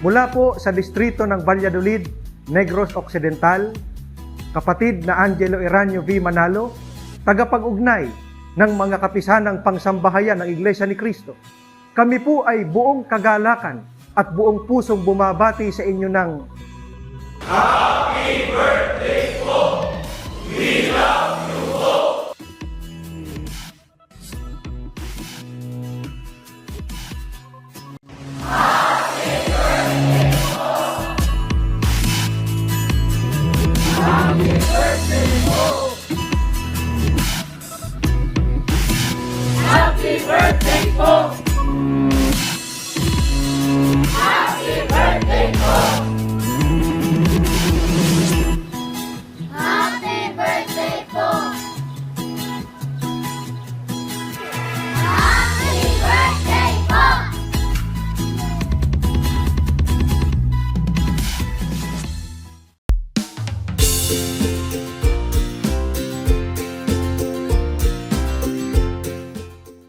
Mula po sa distrito ng Valladolid, Negros Occidental, kapatid na Angelo Eranio V. Manalo, tagapag-ugnay ng mga kapisanang pangsambahayan ng Iglesia ni Cristo. Kami po ay buong kagalakan at buong pusong bumabati sa inyo ng Birthday Happy birthday, Paul!